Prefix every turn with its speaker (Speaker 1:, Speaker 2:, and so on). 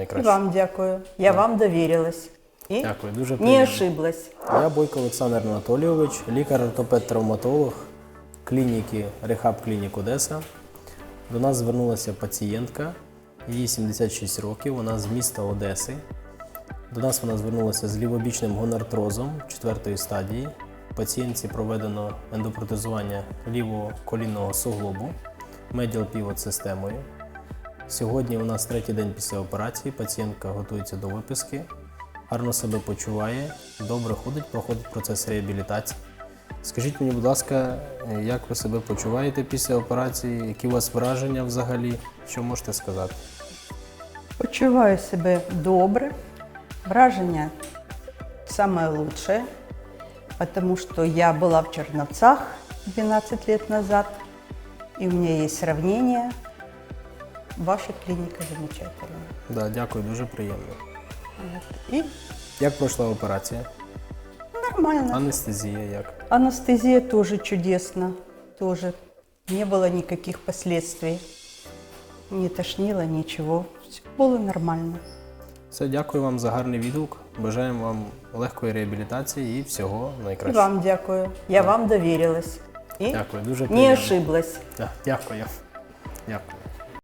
Speaker 1: Найкраще.
Speaker 2: Вам дякую. Я вам довірилась. І
Speaker 1: Дякую, дуже
Speaker 2: не
Speaker 1: приємно.
Speaker 2: ошиблась.
Speaker 1: Я Бойко Олександр Анатолійович, лікар-ортопед-травматолог клініки Рехаб Клінік Одеса. До нас звернулася пацієнтка, їй 76 років, вона з міста Одеси. До нас вона звернулася з лівобічним гонартрозом 4 стадії. Пацієнтці проведено ендопротезування лівого колінного суглобу медіал півот системою. Сьогодні у нас третій день після операції. Пацієнтка готується до виписки, гарно себе почуває, добре ходить, проходить процес реабілітації. Скажіть мені, будь ласка, як ви себе почуваєте після операції? Які у вас враження взагалі? Що можете сказати?
Speaker 2: Почуваю себе добре. Враження лучшее, потому что я была в Черновцах 12 лет назад, и у меня есть сравнение. Ваша клиника замечательная.
Speaker 1: Да, дякую, дуже приємно.
Speaker 2: И
Speaker 1: Як пройшла операція?
Speaker 2: нормально.
Speaker 1: Анестезія як?
Speaker 2: Анестезия тоже чудесно. Тоже не было никаких последствий. Не тошнило, ничего. Все было нормально.
Speaker 1: Все, дякую вам за гарний відгук. Бажаємо вам легкої реабілітації і всього найкращого.
Speaker 2: вам дякую. Я вам доверилась. И
Speaker 1: Дякую, дуже
Speaker 2: не
Speaker 1: приємно.
Speaker 2: ошиблась.
Speaker 1: Так, Дякую. Дякую.